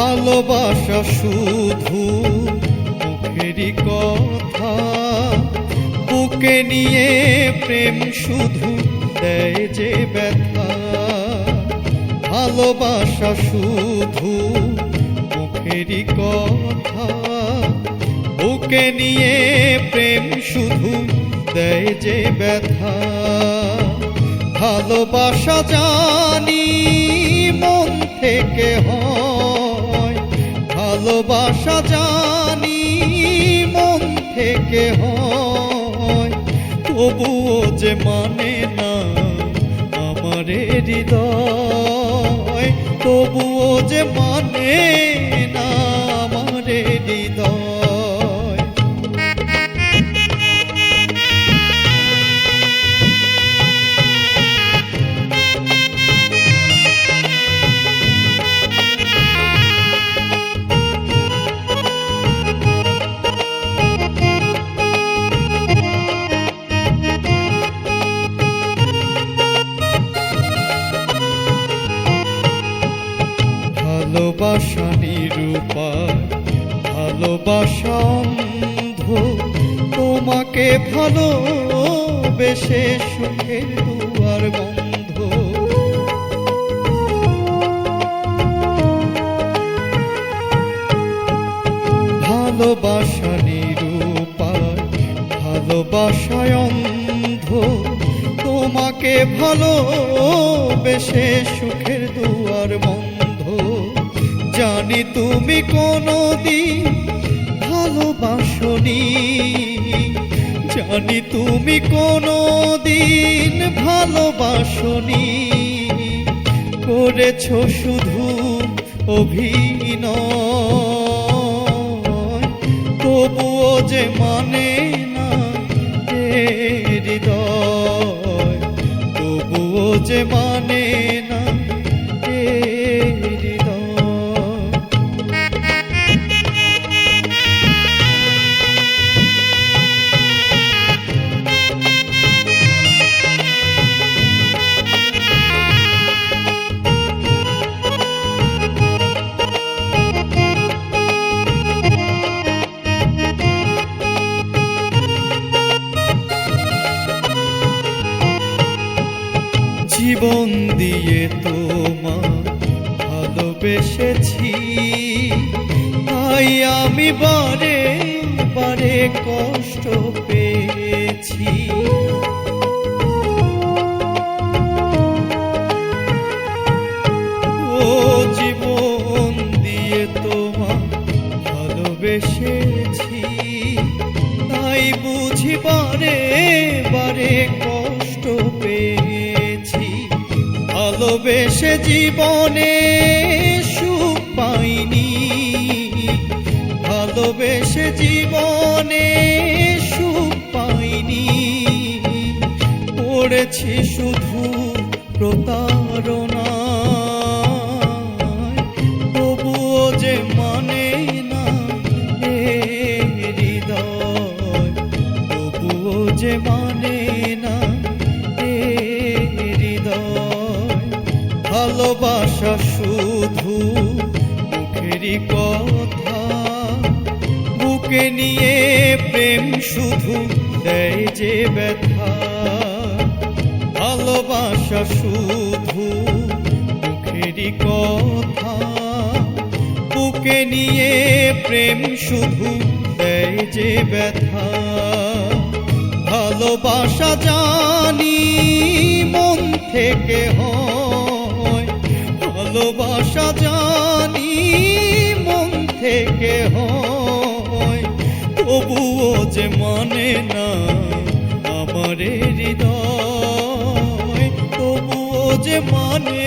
ভালোবাসা শুধু মুখেরই কথা। বুকে নিয়ে প্রেম শুধু দেয় যে ব্যথা। ভালোবাসা শুধু মুখেরই কথা। বুকে নিয়ে প্রেম শুধু দেয় যে ব্যথা। ভালোবাসা জানি ভালোবাসা জানি, মন থেকে হয়। তবুও যে মানে না আমার হৃদয়, তবুও যে মানে না ভালোবাসা নিরূপার ভালোবাসা অন্ধ। তোমাকে ভালোবেসে সুখের দুয়ার বন্ধ। ভালোবাসা নিরূপার ভালোবাসায় অন্ধ। তোমাকে ভালোবেসে সুখের দুয়ার বন্ধ। জানি তুমি কোনো দিন ভালোবাসনি। জানি তুমি কোনো দিন ভালোবাসনি। করেছ শুধু অভিনয়। তবুও যে মানে না হৃদয়, তবুও যে মানে জীবন দিয়ে তোমার ভালোবেসেছি। তাই আমি বারে বারে কষ্ট পেয়েছি। ও জীবন দিয়ে তোমার ভালোবেসেছি। তাই বুঝি বারে বারে কষ্ট ভালোবেসে জীবনে সুখ পাইনি। ভালোবেসে জীবনে সুখ পাইনি। পড়েছি শুধু প্রতারণা। তবুও যে মানে না তবুও যে ভালোবাসা শুধু মুখেরই কথা। বুকে নিয়ে প্রেম শুধু দেয় যে ব্যথা। ভালোবাসা শুধু মুখেরই কথা। বুকে নিয়ে প্রেম শুধু দেয় যে ব্যথা। ভালোবাসা জানি মন থেকে হয়। ভালোবাসা জানি মন থেকে হয়। তবুও যে মানে না আমার হৃদয় তবুও যে মানে